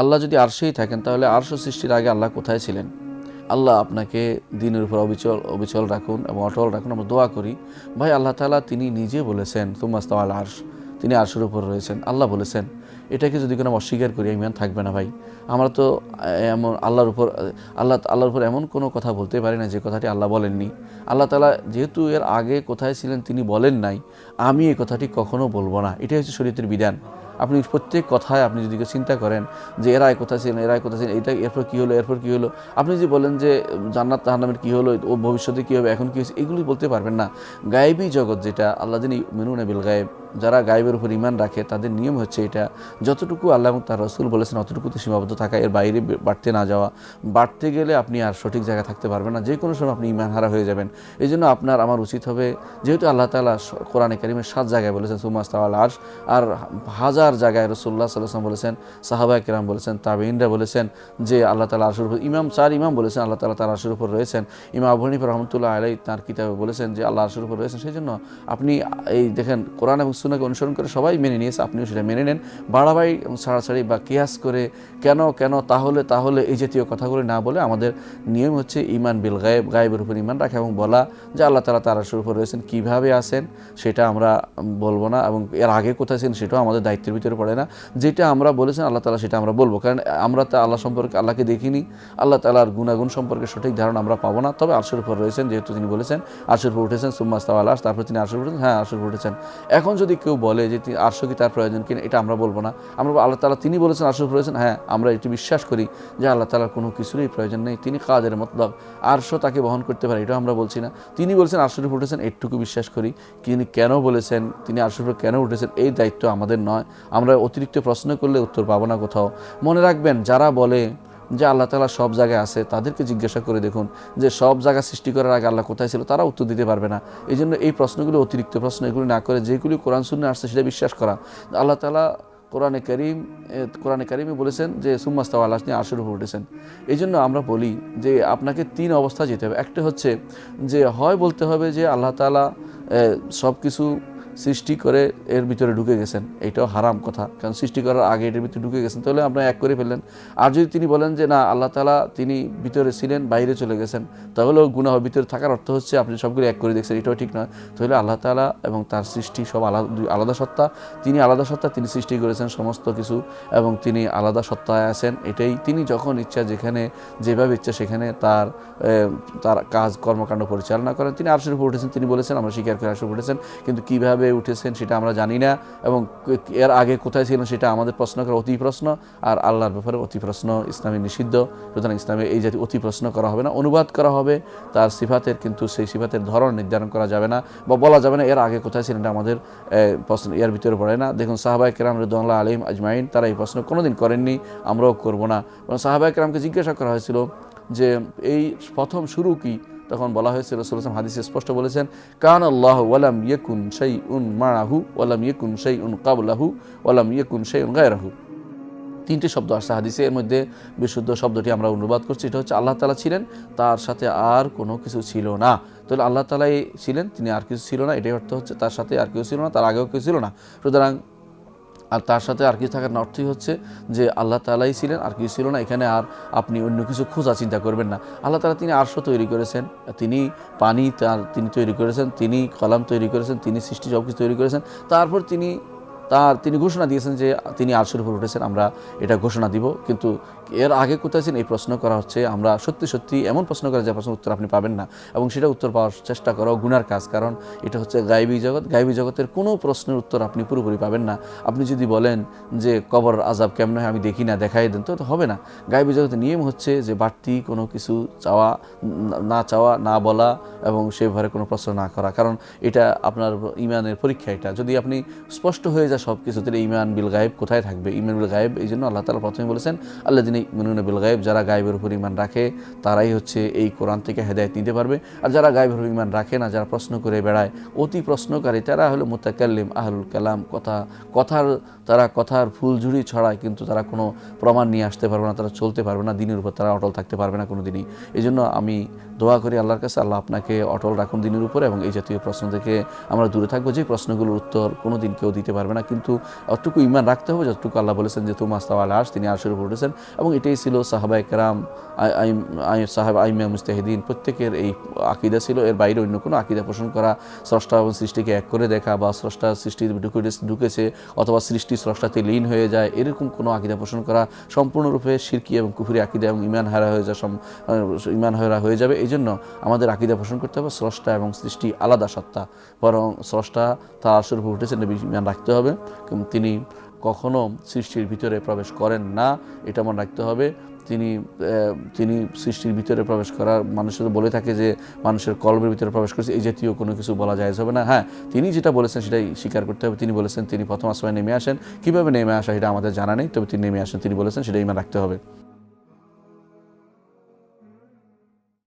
আল্লাহ যদি আরশেই থাকেন, তাহলে আরশ সৃষ্টির আগে আল্লাহ কোথায় ছিলেন? আল্লাহ আপনাকে দিনের উপর অবিচল অবিচল রাখুন এবং অটল রাখুন। আমরা দোয়া করি, ভাই আল্লাহ তালা তিনি নিজে বলেছেন তুমাস্তাওয়াল আর্শ তিনি আরশের উপর রয়েছেন। আল্লাহ বলেছেন, এটাকে যদি কোনো অস্বীকার করি, ইমান থাকবে না ভাই। আমরা তো এমন আল্লাহর উপর, আল্লাহ, আল্লাহর উপর এমন কোনো কথা বলতে পারি না যে কথাটি আল্লাহ বলেননি। আল্লাহ তালা যেহেতু এর আগে কোথায় ছিলেন, তিনি বলেন নাই। আমি এই কথাটি কখনো বলব না। এটাই হচ্ছে শরীয়তের বিধান। আপনি প্রত্যেক কথায় আপনি যদি চিন্তা করেন যে এরাই কোথায় ছিলেন এরাই কোথায় ছিলেন এটা এরপর কী হলো, এরপর কী হলো, আপনি যদি বলেন যে জান্নাত তাহান্নামের কী হলো, ও ভবিষ্যতে কী হবে, এখন কী হয়েছে, এগুলি বলতে পারবেন না। গায়েবী জগৎ যেটা, আল্লাহ দিন মেনুন বিল গায়েব, যারা গায়েবের উপর ইমান রাখে, তাদের নিয়ম হচ্ছে এটা, যতটুকু আল্লাহ তার রসুল বলেছেন, অতটুকুতে সীমাবদ্ধ থাকা, এর বাইরে বাড়তে না যাওয়া। বাড়তে গেলে আপনি আর সঠিক জায়গায় থাকতে পারবেন না যে কোনো সময় আপনি ইমান হারা হয়ে যাবেন। এই জন্য আপনার আমার উচিত হবে, যেহেতু আল্লাহ তালা কোরআনে কারিমের সাত জায়গায় বলেছেন সুমাস তাওয়াল আর্শ, আর হাজার জায়গায় রসুল্লাহ সাল্লাম বলেছেন সাহাবা কেরাম বলেছেন তাবেইনরা বলেছেন যে আল্লাহ তালা আরশুর উপর ইমাম, চার ইমাম বলেছেন আল্লাহ তালা তার আরশুর উপর রয়েছেন। ইমাম আবু হানিফা রহমতুল্লাহ আলাই তার কিতাবে বলেছেন যে আল্লাহ আরশুর উপর রয়েছেন। সেই জন্য আপনি এই দেখেন, কোরআন এবং সুনাকে অনুসরণ করে সবাই মেনে নিয়েছে, আপনিও সেটা মেনে নেন। বাড়াবাড়ি ছাড়াছাড়ি বা কেয়াস করে কেন কেন, তাহলে তাহলে এই জাতীয় কথাগুলি না বলে আমাদের নিয়ম হচ্ছে ইমান বিল গায়েব, গায়েবের উপর ইমান রাখা এবং বলা যে আল্লাহ তালা তার আরশুর উপর রয়েছেন। কীভাবে আসেন সেটা আমরা বলব না এবং এর আগে কোথায় ছিলেন সেটাও আমাদের দায়িত্বের ভিতরে পড়ে না। যেটা আমরা বলেছেন, আল্লাহ তালা সেটা আমরা বলব। কারণ আমরা তা আল্লাহ সম্পর্কে, আল্লাহকে দেখিনি। আল্লাহ তালার গুণাগুণ সম্পর্কে সঠিক ধারণা আমরা পাবো না। তবে আরশের উপর রয়েছেন, যেহেতু তিনি বলেছেন, আরশের উপর উঠেছেন সুম্মাস্তা আল্লাহ তারপর তিনি আরশের উঠেছেন হ্যাঁ আরশের উঠেছেন। এখন যদি কেউ বলে যে তিনি আরশ কি তার প্রয়োজন কিনা, এটা আমরা বলব না। আমরা আল্লাহ তালা তিনি বলেছেন, আরশের উপর রয়েছেন হ্যাঁ আমরা এটি বিশ্বাস করি যে আল্লাহ তালার কোনো কিছুরই প্রয়োজন নেই। তিনি কাদের মতলব? আরশ তাকে বহন করতে পারে, এটাও আমরা বলছি না। তিনি বলেছেন, আরশের উপর উঠেছেন, এটুকু বিশ্বাস করি। তিনি কেন বলেছেন, তিনি আরশের উপর কেন উঠেছেন, এই দায়িত্ব আমাদের নয়। আমরা অতিরিক্ত প্রশ্ন করলে উত্তর পাবো না কোথাও। মনে রাখবেন, যারা বলে যে আল্লাহ তালা সব জায়গায় আছে, তাদেরকে জিজ্ঞাসা করে দেখুন যে সব জায়গা সৃষ্টি করার আগে আল্লাহ কোথায় ছিল তারা উত্তর দিতে পারবে না। এই জন্য এই প্রশ্নগুলো, অতিরিক্ত প্রশ্ন এগুলি না করে যেগুলি কোরআন শূন্য আসছে সেটা বিশ্বাস করা। আল্লাহ তালা কোরআনে করিম কোরআনে করিমে বলেছেন যে সুম্মাস্তা আল্লাহ নিয়ে আশুর উপর উঠেছেন। এই জন্য আমরা বলি যে, আপনাকে তিন অবস্থা যেতে হবে। একটা হচ্ছে যে, হয় বলতে হবে যে, আল্লাহ তালা সব কিছু সৃষ্টি করে এর ভিতরে ঢুকে গেছেন। এটাও হারাম কথা। কারণ সৃষ্টি করার আগে এটার ভিতরে ঢুকে গেছেন। তাহলে আপনার এক করে ফেললেন। আর যদি তিনি বলেন যে, না, আল্লাহ তালা তিনি ভিতরে ছিলেন, বাইরে চলে গেছেন, তাহলেও গুনাহ ভিতরে থাকার অর্থ হচ্ছে আপনি সবগুলো এক করে দেখছেন। এটাও ঠিক নয়। তাহলে আল্লাহ তালা এবং তার সৃষ্টি সব আলাদা আলাদা সত্তা। তিনি আলাদা সত্তা তিনি সৃষ্টি করেছেন সমস্ত কিছু এবং তিনি আলাদা সত্তায় আছেন। এটাই তিনি যখন ইচ্ছা যেখানে, যেভাবে ইচ্ছা সেখানে তার তার কাজ কর্মকাণ্ড পরিচালনা করেন। তিনি আরশের উপর উঠেছেন। তিনি বলেছেন, আমরা স্বীকার করে আরশের উঠেছেন। কিন্তু কীভাবে উঠেছেন সেটা আমরা জানি না এবং এর আগে কোথায় ছিলেন সেটা আমাদের প্রশ্ন করা অতি প্রশ্ন আর আল্লাহর ব্যাপারে অতি প্রশ্ন ইসলামী নিষিদ্ধ। সুতরাং ইসলামে এই জাতীয় অতি প্রশ্ন করা হবে না, অনুবাদ করা হবে। তার সিফাতের কিন্তু সেই সিফাতের ধরন নির্ধারণ করা যাবে না বা বলা যাবে না এর আগে কোথায় ছিলেন এটা আমাদের প্রশ্ন এর ভিতরে পড়ে না। দেখুন সাহাবাই কেরাম রদুল্লাহ আলিম আজমাইন, তারা এই প্রশ্ন কোনোদিন করেননি, আমরাও করব না। এবং সাহাবাই কেরামকে জিজ্ঞাসা করা হয়েছিল যে এই প্রথম শুরু কি? তখন বলা হয়েছে রসুলাম হাদিসে স্পষ্ট বলেছেন, কান আল্লাহ ওয়ালাম ইয়েকুন সেই উন মারাহু ওয়ালাম ইয়েকুন সেই উন কাবলাহু ওয়ালাম ইয়েকুন সেই উন গায়রাহু। তিনটি শব্দ আসছে হাদিসে, এর মধ্যে বিশুদ্ধ শব্দটি আমরা অনুবাদ করছি, এটা হচ্ছে আল্লাহ তালা ছিলেন, তার সাথে আর কোনো কিছু ছিল না। তাহলে আল্লাহ তালাই ছিলেন, তিনি আর কিছু ছিল না, এটাই অর্থ হচ্ছে তার সাথে আর কেউ ছিল না, তার আগেও কেউ ছিল না। সুতরাং আর তার সাথে আর কিছু থাকার অর্থই হচ্ছে যে আল্লাহ তালাই ছিলেন, আর কিছু ছিল না। এখানে আর আপনি অন্য কিছু খোঁজা চিন্তা করবেন না। আল্লাহ তালা তিনি আরশো তৈরি করেছেন, তিনি পানি তার, তিনি তৈরি করেছেন, তিনি কলাম তৈরি করেছেন, তিনি সৃষ্টি সব কিছু তৈরি করেছেন। তারপর তিনি তার তিনি ঘোষণা দিয়েছেন যে তিনি আরশের উপর উঠেছেন, আমরা এটা ঘোষণা দিব। কিন্তু এর আগে কোথায় ছিলেন? এই প্রশ্ন করা হচ্ছে, আমরা সত্যি সত্যি এমন প্রশ্ন করা যে প্রশ্ন উত্তর আপনি পাবেন না। এবং সেটা উত্তর পাওয়ার চেষ্টা করাও গুনার কাজ, কারণ এটা হচ্ছে গাইবী জগৎ। গাইবী জগতের কোনো প্রশ্নের উত্তর আপনি পুরোপুরি পাবেন না। আপনি যদি বলেন যে কবর আজাব কেমন হয়, আমি দেখি না, দেখাই দেন, তো হবে না। গাইবী জগতের নিয়ম হচ্ছে যে বাড়তি কোনো কিছু চাওয়া, না- না চাওয়া, না বলা এবং সে ভরে কোনো প্রশ্ন না করা। কারণ এটা আপনার ইমানের পরীক্ষা এটা। যদি আপনি স্পষ্ট হয়ে যায় সব কিছু তাহলে ইমান বিল গায়েব কোথায় থাকবে? ইমান বিল গায়েব, এই জন্য আল্লাহ তালা প্রথমে বলেছেন আল্লাহ দিন মনুন বিল গায়েব, যারা গায়েবের উপর ইমান রাখে, তারাই হচ্ছে এই কোরআন থেকে হেদায়ত নিতে পারবে। আর যারা গায়েবের উপর ইমান রাখে না, যারা প্রশ্ন করে বেড়ায়, অতি প্রশ্নকারী, তারা হলো মোতাকাল্লিম, আহলুল কালাম, কথা, কথার, তারা কথার ফুলঝুরি ছড়ায়, কিন্তু তারা কোনো প্রমাণ নিয়ে আসতে পারবে না, তারা চলতে পারবে না, দিনের উপর তারা অটল থাকতে পারবে না কোনো দিনই এই জন্য আমি দোয়া করি আল্লাহর কাছে, আল্লাহ আপনাকে অটল রাখুন দিনের উপরে এবং এই জাতীয় প্রশ্ন থেকে আমরা দূরে থাকব। যে প্রশ্নগুলোর উত্তর কোনো দিন কেউ দিতে পারবে না কিন্তু অতটুকু ইমান রাখতে হবে, যতটুকু আল্লাহ বলেছেন যে তুম আস্তাও আল আর্শ তিনি আর্শের উপর উঠেছেন। এবং এটাই ছিল সাহাবা একরাম সাহাব আইমিয়া মুস্তাহিদিন, প্রত্যেকের এই আকিদা ছিল। এর বাইরে অন্য কোনো আকিদা পোষণ করা, স্রষ্টা এবং সৃষ্টিকে এক করে দেখা বা স্রষ্টা সৃষ্টি ঢুকে, ঢুকেছে অথবা সৃষ্টি স্রষ্টাতে লীন হয়ে যায়, এরকম কোনো আকিদা পোষণ করা সম্পূর্ণরূপে সিরকি এবং কুফুরি আকিদা এবং ইমান হারা হয়ে যায় ইমান হারা হয়ে যাবে। এই জন্য আমাদের আকিদা পোষণ করতে হবে, স্রষ্টা এবং সৃষ্টি আলাদা সত্তা। বরং স্রষ্টা তার আসর এই ইমান রাখতে হবে। তিনি কখনো সৃষ্টির ভিতরে প্রবেশ করেন না। এটা মনে রাখতে হবে। তিনি তিনি সৃষ্টির ভিতরে প্রবেশ করার, মানুষের বলে থাকে যে মানুষের কলমের ভিতরে প্রবেশ করেছে, এই জাতীয় কোনো কিছু বলা যায় হবে না। হ্যাঁ তিনি যেটা বলেছেন সেটাই স্বীকার করতে হবে। তিনি বলেছেন তিনি প্রথম আসমায় নেমে আসেন। কীভাবে নেমে আসা সেটা আমাদের জানা নেই, তবে তিনি নেমে আসেন, তিনি বলেছেন সেটাই ইমান রাখতে হবে।